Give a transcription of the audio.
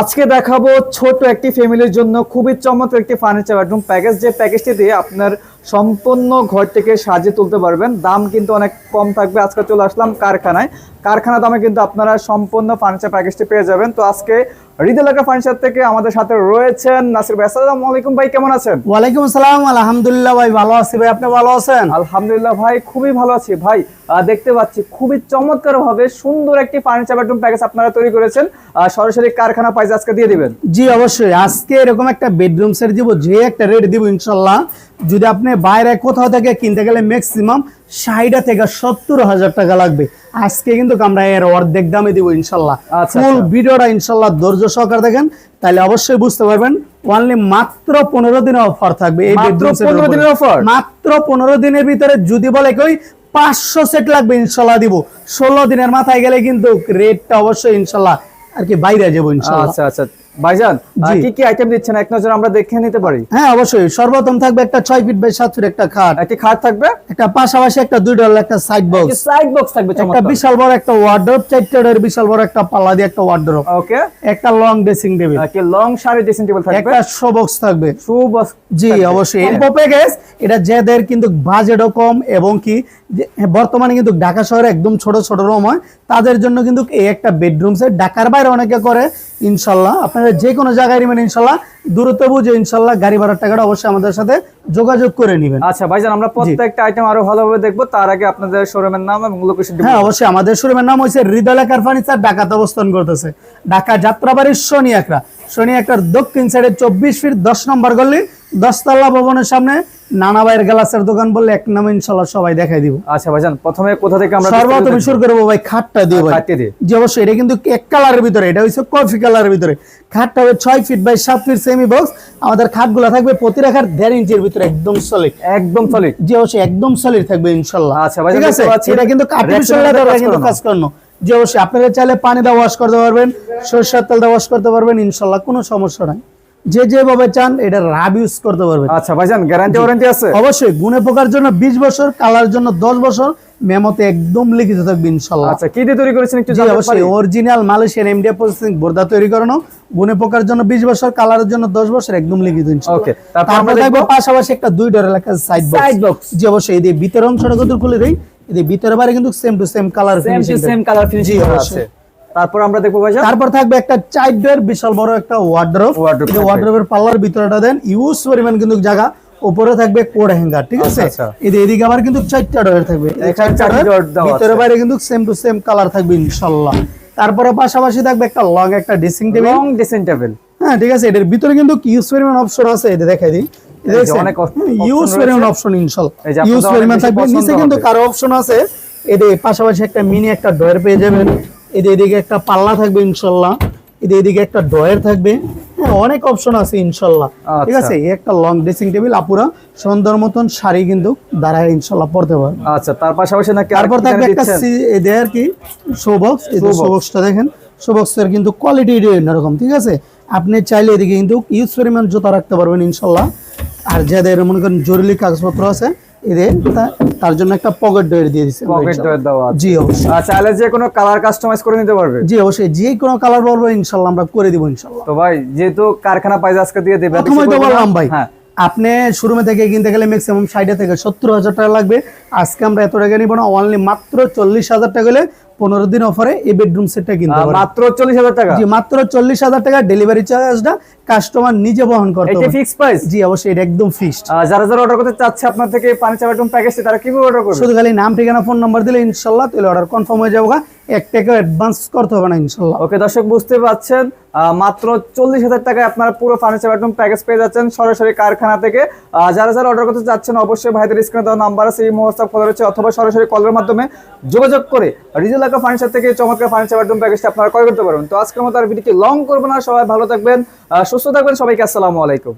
আজকে দেখাবো ছোট একটি ফ্যামিলির জন্য খুবই চমৎকার একটি ফার্নিচার বেডরুম প্যাকেজ যে প্যাকেজটি দিয়ে আপনার সম্পূর্ণ ঘর থেকে সাজিয়ে তুলতে পারবেন। দাম কিন্তু অনেক কম থাকবে। আজকে চলে আসলাম কারখানায়। কারখানা দামে কিন্তু আপনারা সম্পূর্ণ ফার্নিচার প্যাকেজটি পেয়ে যাবেন। তো আজকে হৃদয়লাকা ফার্নিচার থেকে আমাদের সাথে রয়েছেন নাসির ভাই। আসসালামু আলাইকুম ভাই কেমন আছেন? ওয়ালাইকুম আসসালাম আলহামদুলিল্লাহ ভাই ভালো আছি ভাই। আপনি ভালো আছেন? আলহামদুলিল্লাহ ভাই খুবই ভালো আছি। ভাই দেখতে পাচ্ছি খুবই চমৎকার ভাবে সুন্দর একটি ফার্নিচার বেডরুম প্যাকেজ আপনারা তৈরি করেছেন। সরাসরি কারখানা আজকে দিয়ে দিবেন। জি অবশ্যই। আজকে এরকম একটা বেডরুম সেট দিব যে একটা রেট দিব ইনশাল্লাহ। যদি আপনি বাইরে কোথাও থেকে কিনতে গেলে ম্যাক্সিমাম ষাট থেকে সত্তর হাজার টাকা লাগবে। আজকে কিন্তু আমরা এর অর্ধেক দামে দিব ইনশাল্লাহ। আচ্ছা, ফুল আচ্ছা। ভিডিওটা ইনশাল্লাহ ধৈর্য সহকারে দেখেন তাহলে অবশ্যই বুঝতে পারবেন অনলি মাত্র পনেরো দিনের অফার থাকবে এই মাত্র bedroom set এর 15 উপরে। দিনের অফার মাত্র পনেরো দিনের ভিতরে যদি বলে কই পাঁচশো সেট লাগবে ইনশাল্লাহ দিব। ষোলো দিনের মাথায় গেলে কিন্তু রেটটা অবশ্যই ইনশাল্লাহ আর কি বাইরে যাব ইনশাল্লাহ। আচ্ছা আচ্ছা। ভাইজান কি কি আইটেম দিচ্ছেন? এক নজর আমরা দেখে নিতে পারি। হ্যাঁ অবশ্যই। সর্বপ্রথম থাকবে একটা ফিট বাই ফিট একটা খাট। একটি খাট থাকবে। একটা পাশাপাশি একটা ডলার একটা সাইড বক্স সাইড বক্স থাকবে একটা বিশাল বড় একটা ওয়ার্ড্রোপ চারটে ডোরের বিশাল বড় একটা পাল্লা দিয়ে একটা ওয়ার্ড্রোপ ওকে। একটা লং ড্রেসিং টেবিল লং সারি ড্রেসিং টেবিল থাকবে। একটা শো বক্স থাকবে। শু বক্স জি অবশ্যই। প্যাকেজ এটা যাদের কিন্তু বাজেটও কম এবং কি বর্তমানে কিন্তু ঢাকা শহরে একদম ছোট ছোট রুম হয় তাদের জন্য কিন্তু এই একটা বেডরুম সেট ঢাকার বাইরে অনেকে করে ইনশাল্লাহ। আপনারা যে কোনো জায়গায় নেবেন ইনশাল্লাহ। দূরত্ব বুঝে ইনশাল্লাহ গাড়ি ভাড়ার টাকাটা অবশ্যই আমাদের সাথে যোগাযোগ করে নেবেন। আচ্ছা ভাইজান আমরা প্রত্যেকটা আইটেম আরও ভালোভাবে দেখব। তার আগে আপনাদের শোরুমের নাম এবং লোকেশন হ্যাঁ অবশ্যই আমাদের শোরুমের নাম হয়েছে হৃদয়লেখার ফার্নিচার ঢাকাতে অবস্থান করতেছে। ঢাকা যাত্রাবাড়ির শনি একরা শনি একরার দক্ষিণ সাইডে চব্বিশ ফিট দশ নম্বর গল্লি দশতলা ভবনের সামনে নানা ভাইয়ের গ্লাসের দোকান বললে এক নামে সবাই দেখাই দিব। আচ্ছা ভাইজান প্রথমে কোথা থেকে আমরা সর্বপ্রথম শুরু করব ভাই খাটটা দিয়ে ভাই। খাটটি দিয়ে। জি অবশ্যই এটা কিন্তু এক কালারের ভিতরে এটা হচ্ছে কফি কালারের ভিতরে। খাটটা হবে ছয় ফিট বাই সাত ফিট সেমি বক্স আমাদের খাটগুলো থাকবে প্রতি রাখার দেড় ইঞ্চির ভিতরে একদম সলিড একদম সলিড জি অবশ্যই একদম সলিড থাকবে ইনশাল্লাহ আচ্ছা, ভাই, ঠিক আছে? এটা কিন্তু আর্টিফিশিয়াল লেদার কিন্তু কাজ করানো। জি অবশ্যই আপনারা চাইলে পানি দিয়ে ওয়াশ করতে পারবেন সরষের তেল দিয়ে ওয়াশ করতে পারবেন ইনশাল্লাহ কোনো সমস্যা নাই। যে যেভাবে চান এটা রাব ইউজ করতে পারবেন। আচ্ছা ভাইজান গ্যারান্টি ওয়ারেন্টি আছে? অবশ্যই গুণে পোকার জন্য বিশ বছর কালার জন্য দশ বছর মেমোতে একদম লিখিত থাকবে ইনশাল্লাহ। আচ্ছা কি দিয়ে তৈরি করেছেন একটু জানতে অবশ্যই পারি? অরিজিনাল মালয়েশিয়ান এমডিএ প্রসেসিং বোর্ডা তৈরি করানো গুণে পোকার জন্য বিশ বছর কালারের জন্য দশ বছর একদম লিখিত ইনশাল্লাহ। Okay, তারপর আমরা দেখবো- পাশাপাশি একটা দুই ডর এলাকা সাইড Side box। বক্স জি অবশ্যই এই যে ভিতরের অংশটা কত খুলে দেই এই ভিতরে বাইরে কিন্তু same to same colour finishing same to same colour finishing আছে অবশ্যই। তারপর আমরা দেখব তারপর থাকবে একটা চার ডোর বিশাল বড় একটা। পাল্লার ভিতরটা দেন ইউজ পরিমাণ কিন্তু জায়গা। উপরে থাকবে কোড হ্যাঙ্গার ঠিক আছে? আচ্ছা, আচ্ছা। এদিকে আবার কিন্তু চারটা ডোর থাকবে ভিতরে বাইরে কিন্তু সেম টু সেম কালার থাকবে ইনশাআল্লাহ। তারপরে পাশাপাশি থাকবে একটা লং একটা dressing table long dressing table হ্যাঁ ঠিক আছে? এটার ভিতরে কিন্তু ইউজ পরিমাণ অপশন আছে এটা দেখাই দিই। ইউজ। পরিমাণ অপশন আপনাদের ইউজ পরিমাণ থাকবে। নিচে কিন্তু কারও অপশন আছে। এদের পাশাপাশি একটা মিনি একটা ড্রয়ার পেয়ে যাবেন। এদিকে একটা পাল্লা থাকবে ইনশাল্লাহ। এদের এদিকে একটা ড্রয়ার থাকবে। হ্যাঁ অনেক অপশন আছে ইনশাল্লাহ। ঠিক আচ্ছা। আছে? এই একটা লং ড্রেসিং টেবিল আপুরা সুন্দর মতন শাড়ি কিন্তু দাঁড়ায় ইনশাল্লাহ পড়তে পারবে। আচ্ছা তার পাশাপাশি নাকি তারপর থাকবে একটা এদের আর কি? শো বক্স এই Show শো বক্সটা দেখেন। শো বক্সের কিন্তু কোয়ালিটি এরকম ঠিক আছে? আপনি চাইলে এদিকে কিন্তু ইউজ পরিমাণ জুতা রাখতে পারবেন ইনশাল্লাহ। আর যাদের মনে করেন জরুরি কাগজপত্র আছে এদের তার জন্য একটা পকেট ডয়ের দিয়ে পকেট দেওয়া জি অবশ্যই। চাইলে যে কোনো কালার কাস্টমাইজ করে নিতে পারবে। জি অবশ্যই। যে কোনো কালার বলব ইনশাল্লাহ আমরা করে দিব ইনশাআল্লাহ তো ভাই যেহেতু কারখানা পাইজ আজকে দিয়ে দেবে প্রথমে তো বললাম ভাই হ্যাঁ। আপনি শোরুমে থেকে কিনতে গেলে ম্যাক্সিমাম ষাট থেকে সত্তর হাজার টাকা লাগবে। আজকে আমরা এত টাকা নিব না অনলি মাত্র চল্লিশ হাজার টাকা হলে পনেরো দিন অফারে এই বেডরুম সেটটা কিনতে পারবেন মাত্র চল্লিশ হাজার টাকা? জি মাত্র চল্লিশ হাজার টাকা ডেলিভারি চার্জটা কাস্টমার নিজে বহন করতে এটা ফিক্স প্রাইস জি অবশ্যই এটা একদম ফিক্সড যারা যারা অর্ডার করতে চাচ্ছে আপনার থেকে পানি চা বেডরুম প্যাকেজটি তারা কীভাবে অর্ডার করবে? শুধু খালি নাম ঠিকানা ফোন নাম্বার দিলে ইনশাল্লাহ তাহলে অর্ডার কনফার্ম হয়ে যাব এক টাকা অ্যাডভান্স করতে হবে না ইনশাল্লাহ। ওকে দর্শক বুঝতে পাচ্ছেন আহ, মাত্র চল্লিশ হাজার টাকায় আপনারা পুরো ফার্নিচার বেডরুম প্যাকেজ পেয়ে যাচ্ছেন সরাসরি কারখানা থেকে। আহ, যারা যারা অর্ডার করতে চাচ্ছেন অবশ্যই ভাইদের স্ক্রিনে দেওয়া নাম্বার আছে এই হোয়াটসঅ্যাপ খোলা রয়েছে অথবা সরাসরি কলের মাধ্যমে যোগাযোগ করে রিজেলাকা ফার্নিচার থেকে চমৎকার ফার্নিচার বেডরুম প্যাকেজটা আপনারা ক্রয় করতে পারবেন। তো আজকের মতো আর ভিডিওটি লং করব না। সবাই ভালো থাকবেন সুস্থ থাকবেন। সবাইকে আসসালামু আলাইকুম।